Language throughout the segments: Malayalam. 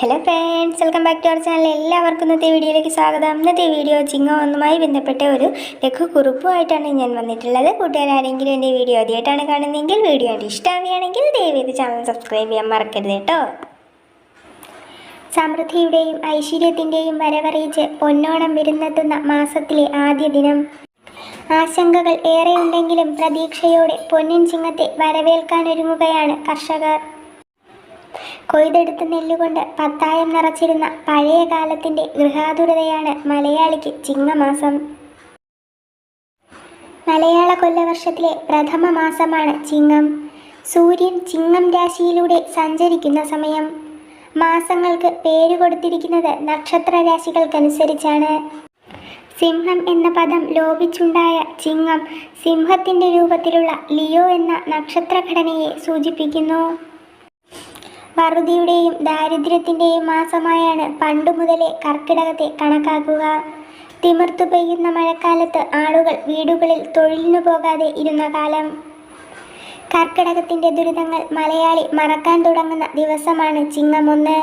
Hello friends welcome back to our channel എല്ലാവർക്കും ഇന്നത്തെ വീഡിയോയിലേക്ക് സ്വാഗതം. ഇന്നത്തെ വീഡിയോ ചിങ്ങമൊന്നുമായി ബന്ധപ്പെട്ട ഒരു ലഘു കുറിപ്പുമായിട്ടാണ് ഞാൻ വന്നിട്ടുള്ളത്. കൂട്ടുകാരാരെങ്കിലും എന്റെ വീഡിയോ ആദ്യമായിട്ടാണ് കാണുന്നതെങ്കിൽ വീഡിയോ ഇഷ്ടമാവുകയാണെങ്കിൽ ദയവേത് ചാനൽ സബ്സ്ക്രൈബ് ചെയ്യാൻ മറക്കരുത് കേട്ടോ. സമൃദ്ധിയുടെയും ഐശ്വര്യത്തിന്റെയും വരവറിയിച്ച് പൊന്നോണം വിരുന്നെത്തുന്ന മാസത്തിലെ ആദ്യ ദിനം. ആശങ്കകൾ ഏറെയുണ്ടെങ്കിലും പ്രതീക്ഷയോടെ പൊന്നിൻ ചിങ്ങത്തെ വരവേൽക്കാനൊരുങ്ങുകയാണ് കർഷകർ. കൊയ്തെടുത്ത നെല്ലുകൊണ്ട് പത്തായം നിറച്ചിരുന്ന പഴയ കാലത്തിന്റെ ഗൃഹാതുരതയാണ് മലയാളിക്ക് ചിങ്ങമാസം. മലയാള കൊല്ലവർഷത്തിലെ പ്രഥമ മാസമാണ് ചിങ്ങം. സൂര്യൻ ചിങ്ങം രാശിയിലൂടെ സഞ്ചരിക്കുന്ന സമയം. മാസങ്ങൾക്ക് പേര് കൊടുത്തിരിക്കുന്നത് നക്ഷത്ര രാശികൾക്കനുസരിച്ചാണ് സിംഹം എന്ന പദം ലോപിച്ചുണ്ടായ ചിങ്ങം സിംഹത്തിന്റെ രൂപത്തിലുള്ള ലിയോ എന്ന നക്ഷത്രഘടനയെ സൂചിപ്പിക്കുന്നു. വറുതിയുടെയും ദാരിദ്ര്യത്തിന്റെയും മാസമായാണ് പണ്ടു മുതലേ കർക്കിടകത്തെ കണക്കാക്കുക. തിമിർത്തു പെയ്യുന്ന മഴക്കാലത്ത് ആളുകൾ വീടുകളിൽ തൊഴിലിനു പോകാതെ ഇരുന്ന കാലം. കർക്കിടകത്തിന്റെ ദുരിതങ്ങൾ മലയാളി മറക്കാൻ തുടങ്ങുന്ന ദിവസമാണ് ചിങ്ങമൊന്ന്.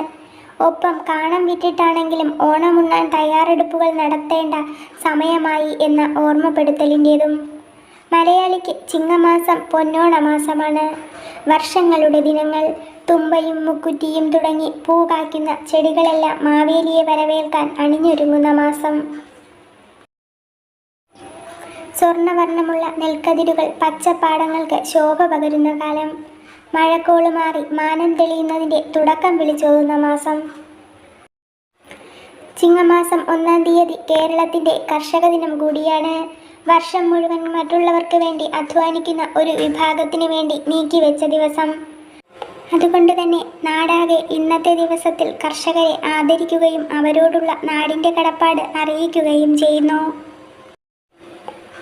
ഒപ്പം കാണം വിറ്റിട്ടാണെങ്കിലും ഓണമുണ്ണാൻ തയ്യാറെടുപ്പുകൾ നടത്തേണ്ട സമയമായി എന്ന ഓർമ്മപ്പെടുത്തലിന്റെതും മലയാളിക്ക് ചിങ്ങമാസം പൊന്നോണ മാസമാണ് വർഷങ്ങളുടെ ദിനങ്ങൾ തുമ്പയും മുക്കുറ്റിയും തുടങ്ങി പൂ കായ്ക്കുന്ന ചെടികളെല്ലാം മാവേലിയെ വരവേൽക്കാൻ അണിഞ്ഞൊരുങ്ങുന്ന മാസം. സ്വർണവർണമുള്ള നെൽക്കതിരുകൾ പച്ചപ്പാടങ്ങൾക്ക് ശോഭ പകരുന്ന കാലം. മഴക്കോൾ മാറി മാനം തെളിയുന്നതിന്റെ തുടക്കം വിളിച്ചോതുന്ന മാസം. ചിങ്ങമാസം ഒന്നാം തീയതി കേരളത്തിന്റെ കർഷക ദിനം കൂടിയാണ്. വർഷം മുഴുവൻ മറ്റുള്ളവർക്ക് വേണ്ടി അധ്വാനിക്കുന്ന ഒരു വിഭാഗത്തിന് വേണ്ടി നീക്കിവെച്ച ദിവസം. അതുകൊണ്ട് തന്നെ നാടാകെ ഇന്നത്തെ ദിവസത്തിൽ കർഷകരെ ആദരിക്കുകയും അവരോടുള്ള നാടിന്റെ കടപ്പാട് അറിയിക്കുകയും ചെയ്യുന്നു.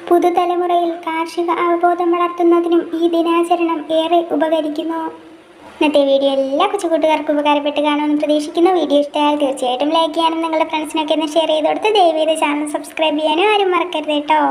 പുതുതലമുറയിൽ കാർഷിക അവബോധം വളർത്തുന്നതിനും ഈ ദിനാചരണം ഏറെ ഉപകരിക്കുന്നു. ഇന്നത്തെ വീഡിയോ എല്ലാ കൊച്ചുകൂട്ടുകാർക്കും ഉപകാരപ്പെട്ട് കാണുമെന്ന് പ്രതീക്ഷിക്കുന്നു. വീഡിയോ ഇഷ്ടമായാൽ തീർച്ചയായിട്ടും ലൈക്ക് ചെയ്യാനും നിങ്ങളുടെ ഫ്രണ്ട്സിനൊക്കെ ഒന്ന് ഷെയർ ചെയ്ത് കൊടുത്ത് ദയവേത് ചാനൽ സബ്സ്ക്രൈബ് ചെയ്യാനും ആരും മറക്കരുത് കേട്ടോ.